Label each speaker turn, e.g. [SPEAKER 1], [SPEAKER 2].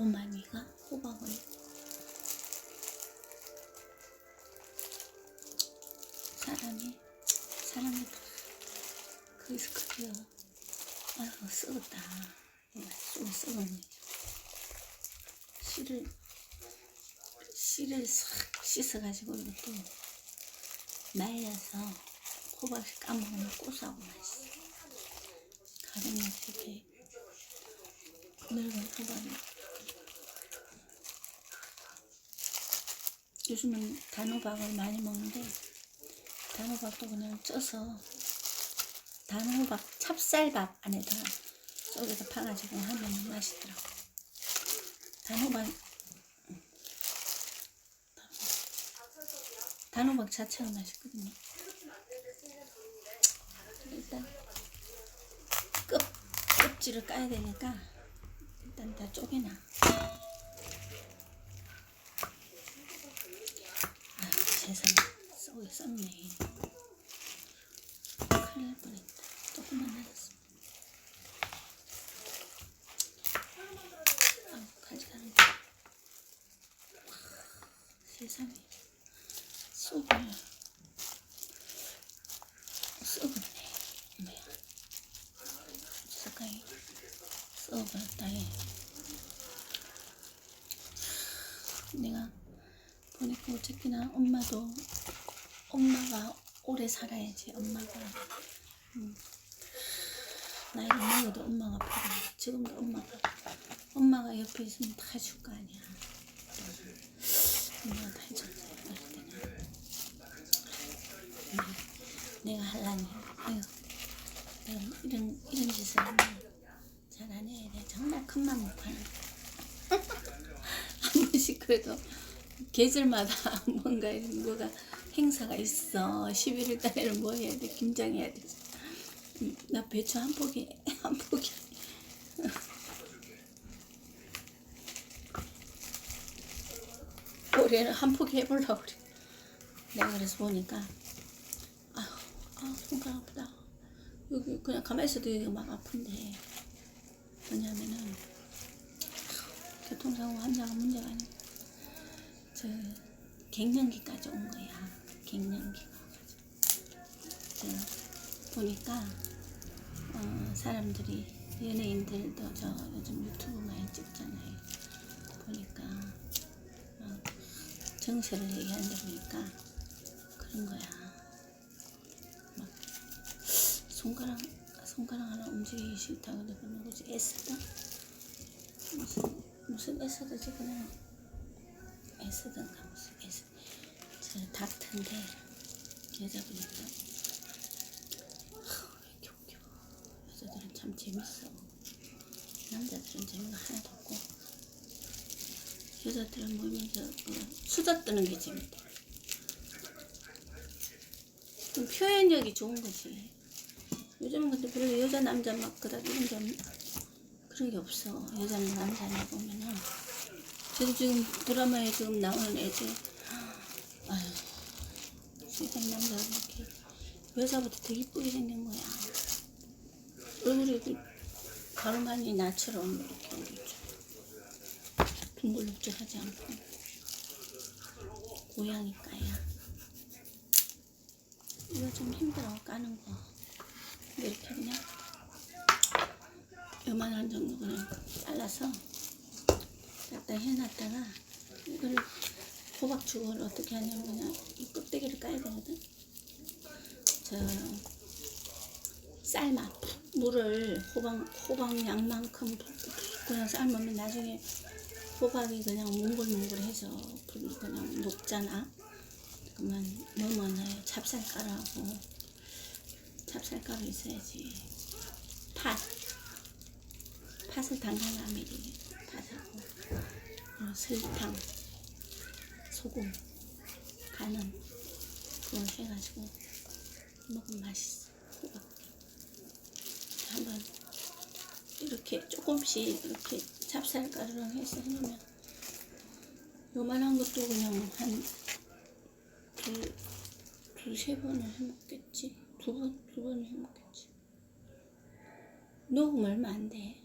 [SPEAKER 1] 오마니가 호박을 사람이 사람이 다 거기서 그래요 아이고 썩었다. 쑥 썩었네. 씨를 씨를 싹 씻어가지고 이것도 말려서 호박을 까먹으면 고소하고 맛있어. 가르면 이렇게 늙은 호박이 요즘은 단호박을 많이 먹는데 단호박도 그냥 쪄서 단호박 찹쌀밥 안에다 속에서 파가지고 하면 맛있더라고. 단호박. 단호박 자체가 맛있거든요. 일단 껍, 껍질을 까야 되니까 일단 다 쪼개놔 아 세상에 썩네. 큰일 날 뻔했다. 조금만 날았어 아우 가지가는 세상에. 쏙을. 썩었네 뭐야? 색깔이 썩었다 해 내가 보니까 어쨌거나 엄마도 엄마가 오래 살아야지 엄마가. 음, 나이가 먹어도 엄마가 편해. 지금도 엄마가 엄마가 옆에 있으면 다 해줄 거 아니야. 엄마가 다 해줬어 음, 내가 할라니. 아유 내가 이런 이런 짓을 하면 잘안 해. 내가 정말 큰맘 못하는 한 번씩 그래도 계절마다 뭔가 이런 뭐가 행사가 있어. 11월 달에는 뭐 해야 돼? 김장해야 돼. 음, 나 배추 한 포기 한 포기. 올해는 한 포기 해보려고 그래. 내가 그래서 보니까 아휴 아 손가락 아프다. 여기 그냥 가만히 있어도 여기가 막 아픈데. 뭐냐면은 교통사고 환자가 문제가 아니고 저 갱년기까지 온 거야 갱년기가 저 보니까 어, 사람들이 연예인들도 저 요즘 유튜브 많이 찍잖아요. 보니까 어, 정세를 얘기하는데 보니까 그런 거야. 막 손가락 손가락 하나 움직이기 싫다고 내가 누구지? 애쓰다 무슨 무슨 애쓰다지 그냥? 애쓰던가 무슨 닥터인데 여자분이니까 왜 이렇게 웃겨 여자들은 참 재밌어. 남자들은 재미가 하나도 없고 여자들은 모이면서 그 수다 떠는 게 재밌다 좀 표현력이 좋은 거지. 요즘은 근데 별로 여자 남자 막 그다음 이런 그런 게 없어. 여자나 남자나 보면은. 저도 지금 드라마에 지금 나오는 애들 세상 남자가 이렇게. 여자보다 더 이쁘게 생긴 거야. 얼굴이 그 가루만이 나처럼 이렇게 우리 둥글룩질하지 않고. 고양이가야. 이거 좀 힘들어 까는 거. 이렇게 그냥 요만한 정도 그냥 잘라서 갖다 해놨다가 이걸 호박죽을 어떻게 하냐면 그냥 이 껍데기를 까야 되거든? 저 삶아. 물을 호박 호박 양만큼 그냥 삶으면 나중에 호박이 그냥 뭉글뭉글해서 불 그냥 녹잖아. 그러면 넣으면 찹쌀가루하고 찹쌀가루 있어야지. 팥. 팥을 담가놔 미리. 팥하고. 그리고 설탕 소금 간은 그걸 해가지고 먹으면 맛있어. 한번 이렇게 조금씩 이렇게 찹쌀가루랑 해서 해놓으면 요만한 것도 그냥 한 두, 두세 번을 해먹겠지? 두 번, 두 번을 해먹겠지? 녹음 얼마 안 돼.